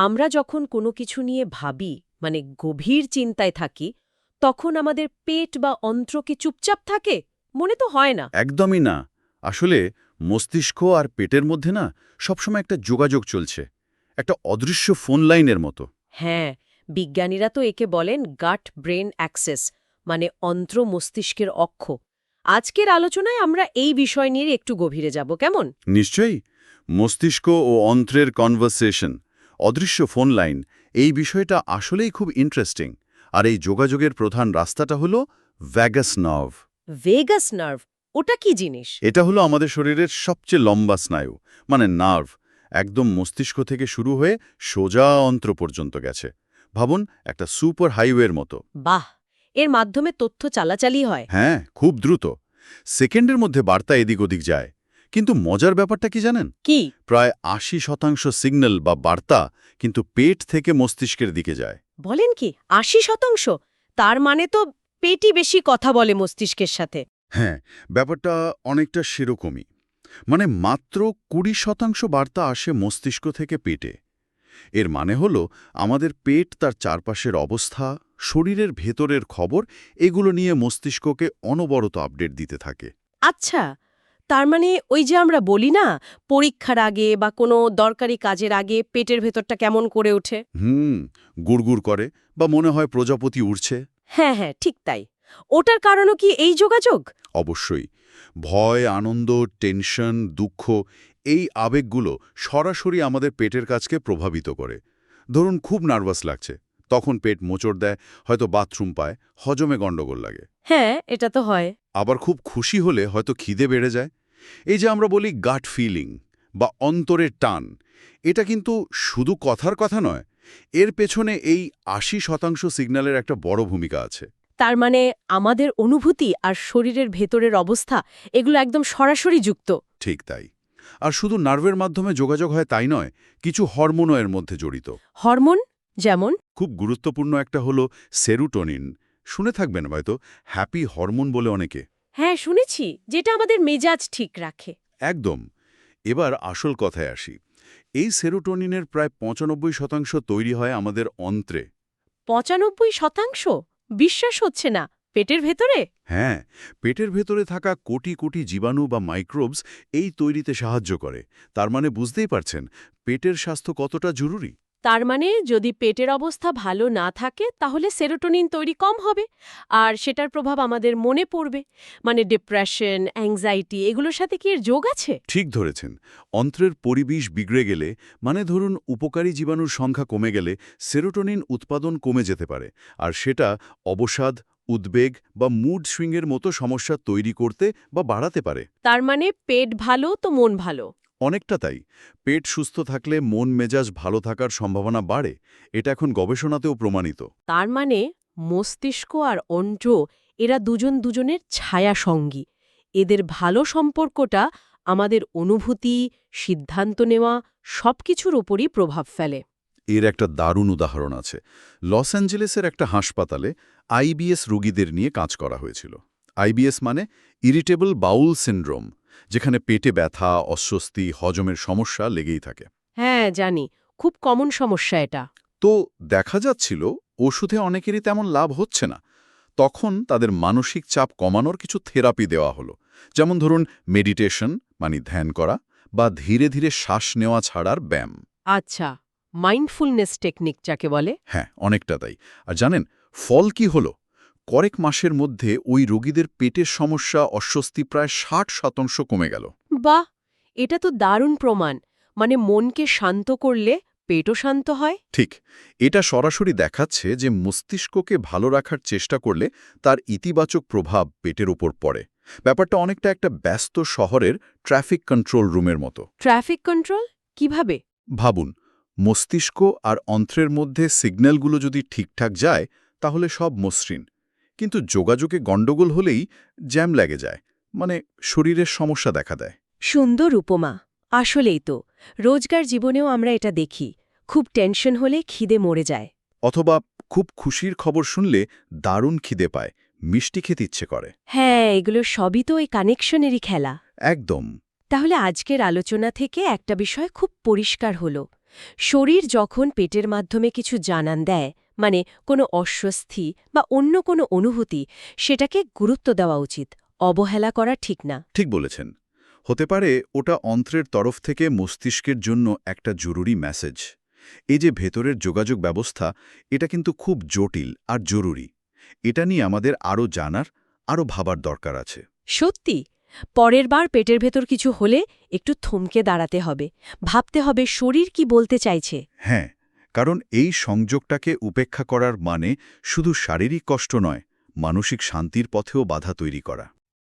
আমরা যখন কোনো কিছু নিয়ে ভাবি মানে গভীর চিন্তায় থাকি তখন আমাদের পেট বা অন্ত্র কি চুপচাপ থাকে? মনে তো হয় না। একদমই না। আসলে মস্তিষ্ক আর পেটের মধ্যে না সবসময় একটা যোগাযোগ চলছে একটা অদৃশ্য ফোন লাইনের মতো। হ্যাঁ বিজ্ঞানীরা তো একে বলেন গাট ব্রেন অ্যাক্সেস মানে অন্ত্র মস্তিষ্কের অক্ষ। আজকের আলোচনায় আমরা এই বিষয় নিয়ে একটু গভীরে যাব কেমন? নিশ্চয়ই। মস্তিষ্ক ও অন্ত্রের কনভারসেশন অদৃশ্য ফোন লাইন। এই বিষয়টা আসলেই খুব ইন্টারেস্টিং আর এই যোগাযোগের প্রধান রাস্তাটা হলো ভ্যাগাস নার্ভ ভেগাস নার্ভ ওটা কি জিনিস? এটা হলো আমাদের শরীরের সবচেয়ে লম্বা স্নায়ু মানে নার্ভ একদম মস্তিষ্ক থেকে শুরু হয়ে সোজা অন্ত্র পর্যন্ত গেছে। ভাবুন একটা সুপার হাইওয়ের মতো। বাহ! এর মাধ্যমে তথ্য চালাচালি হয়। হ্যাঁ খুব দ্রুত। সেকেন্ডের মধ্যে বার্তা এদিক ওদিক যায়। কিন্তু মজার ব্যাপারটা কি জানেন? কি? প্রায় আশি শতাংশ সিগন্যাল বা বার্তা কিন্তু পেট থেকে মস্তিষ্কের দিকে যায়। বলেন কি? আশি শতাংশ? তার মানে তো পেটই বেশি কথা বলে মস্তিষ্কের সাথে। হ্যাঁ ব্যাপারটা অনেকটা সেরকমই। মানে মাত্র কুড়ি শতাংশ বার্তা আসে মস্তিষ্ক থেকে পেটে। এর মানে হল আমাদের পেট তার চারপাশের অবস্থা শরীরের ভেতরের খবর এগুলো নিয়ে মস্তিষ্ককে অনবরত আপডেট দিতে থাকে। আচ্ছা তার মানে ওই যে আমরা বলি না পরীক্ষার আগে বা কোনো দরকারি কাজের আগে পেটের ভেতরটা কেমন করে ওঠে? হুম গুড়গুড় করে বা মনে হয় প্রজাপতি উড়ছে। হ্যাঁ হ্যাঁ ঠিক তাই। ওটার কারণও কি এই যোগাযোগ? অবশ্যই। ভয় আনন্দ টেনশন দুঃখ এই আবেগগুলো সরাসরি আমাদের পেটের কাজকে প্রভাবিত করে। ধরুন খুব নার্ভাস লাগছে তখন পেট মোচড় দেয় হয়তো বাথরুম পায় হজমে গণ্ডগোল লাগে। হ্যাঁ এটা তো হয়। আবার খুব খুশি হলে হয়তো খিদে বেড়ে যায় এই যে আমরা বলি গাট ফিলিং বা অন্তরের টান এটা কিন্তু শুধু কথার কথা নয় এর পেছনে এই আশি শতাংশ সিগন্যালের একটা বড় ভূমিকা আছে। তার মানে আমাদের অনুভূতি আর শরীরের ভেতরের অবস্থা এগুলো একদম সরাসরি যুক্ত। ঠিক তাই। আর শুধু নার্ভের মাধ্যমে যোগাযোগ হয় তাই নয় কিছু হরমোনও এর মধ্যে জড়িত। হরমোন? যেমন? খুব গুরুত্বপূর্ণ একটা হলো সেরুটোনিন। শুনে থাকবেন হয়তো হ্যাপি হরমোন বলে অনেকে। হ্যাঁ শুনেছি যেটা আমাদের মেজাজ ঠিক রাখে। একদম। এবার আসল কথায় আসি। এই সেরোটোনিনের প্রায় পঁচানব্বই শতাংশ তৈরি হয় আমাদের অন্ত্রে। পঁচানব্বই শতাংশ? বিশ্বাস হচ্ছে না। পেটের ভেতরে? হ্যাঁ পেটের ভেতরে থাকা কোটি কোটি জীবাণু বা মাইক্রোবস এই তৈরিতে সাহায্য করে। তার মানে বুঝতেই পারছেন পেটের স্বাস্থ্য কতটা জরুরি? তার মানে যদি পেটের অবস্থা ভালো না থাকে তাহলে সেরোটোনিন তৈরি কম হবে। আর সেটার প্রভাব আমাদের মনে পড়বে। মানে ডিপ্রেশন অ্যাংজাইটি এগুলোর সাথে কি এর যোগ আছে? ঠিক ধরেছেন। অন্ত্রের পরিবেশ বিগড়ে গেলে মানে ধরুন উপকারী জীবাণুর সংখ্যা কমে গেলে সেরোটোনিন উৎপাদন কমে যেতে পারে। আর সেটা অবসাদ উদ্বেগ বা মুড সুইংয়ের মতো সমস্যা তৈরি করতে বা বাড়াতে পারে। তার মানে পেট ভালো তো মন ভালো। অনেকটা তাই। পেট সুস্থ থাকলে মন মেজাজ ভালো থাকার সম্ভাবনা বাড়ে এটা এখন গবেষণাতেও প্রমাণিত। তার মানে মস্তিষ্ক আর অন্ত্র এরা দুজন দুজনের ছায়া সঙ্গী। এদের ভালো সম্পর্কটা আমাদের অনুভূতি সিদ্ধান্ত নেওয়া সবকিছুর ওপরই প্রভাব ফেলে। এর একটা দারুণ উদাহরণ আছে। লস অ্যাঞ্জেলেসের একটা হাসপাতালে আইবিএস রুগীদের নিয়ে কাজ করা হয়েছিল। আইবিএস মানে ইরিটেবল বাউল সিন্ড্রোম। যেখানে পেটে ব্যথা অস্বস্তি হজমের সমস্যা লেগেই থাকে। হ্যাঁ জানি। খুব কমন সমস্যা এটা। তো দেখা যাচ্ছিল ওষুধে অনেকেরই তেমন লাভ হচ্ছে না। তখন তাদের মানসিক চাপ কমানোর কিছু থেরাপি দেওয়া হলো। যেমন ধরুন মেডিটেশন মানে ধ্যান করা বা ধীরে ধীরে শ্বাস নেওয়া ছাড়ার ব্যায়াম। আচ্ছা মাইন্ডফুলনেস টেকনিক যাকে বলে? হ্যাঁ অনেকটা তাই। আর জানেন ফল কি হলো? কয়েক মাসের মধ্যে ওই রোগীদের পেটের সমস্যা অস্বস্তি প্রায় ষাট শতাংশ কমে গেল। বাহ! এটা তো দারুণ প্রমাণ। মানে মনকে শান্ত করলে পেটও শান্ত হয়? ঠিক। এটা সরাসরি দেখাচ্ছে যে মস্তিষ্ককে ভালো রাখার চেষ্টা করলে তার ইতিবাচক প্রভাব পেটের উপর পড়ে। ব্যাপারটা অনেকটা একটা ব্যস্ত শহরের ট্রাফিক কন্ট্রোল রুমের মতো। Traffic control? কীভাবে? ভাবুন মস্তিষ্ক আর অন্ত্রের মধ্যে সিগন্যালগুলো যদি ঠিকঠাক যায় তাহলে সব মসৃণ। কিন্তু যোগাযোগে গণ্ডগোল হলেই জ্যাম লেগে যায় মানে শরীরের সমস্যা দেখা দেয়। সুন্দর উপমা আসলেই তো। রোজগার জীবনেও আমরা এটা দেখি খুব টেনশন হলে খিদে মরে যায়। অথবা খুব খুশির খবর শুনলে দারুণ খিদে পায় মিষ্টি খেতে ইচ্ছে করে। হ্যাঁ এগুলো সবই তো এই কানেকশনেরই খেলা। একদম। তাহলে আজকের আলোচনা থেকে একটা বিষয় খুব পরিষ্কার হলো। শরীর যখন পেটের মাধ্যমে কিছু জানান দেয় মানে কোনো অস্বস্তি বা অন্য কোনো অনুভূতি সেটাকে গুরুত্ব দেওয়া উচিত অবহেলা করা ঠিক না। ঠিক বলেছেন। হতে পারে ওটা অন্ত্রের তরফ থেকে মস্তিষ্কের জন্য একটা জরুরি মেসেজ এই যে ভেতরের যোগাযোগ ব্যবস্থা এটা কিন্তু খুব জটিল আর জরুরি। এটা নিয়ে আমাদের আরও জানার আরও ভাবার দরকার আছে। সত্যি? পরের বার পেটের ভেতর কিছু হলে একটু থমকে দাঁড়াতে হবে। ভাবতে হবে শরীর কি বলতে চাইছে। হ্যাঁ কারণ এই সংযোগটাকে উপেক্ষা করার মানে শুধু শারীরিক কষ্ট নয়, মানসিক শান্তির পথেও বাধা তৈরি করা।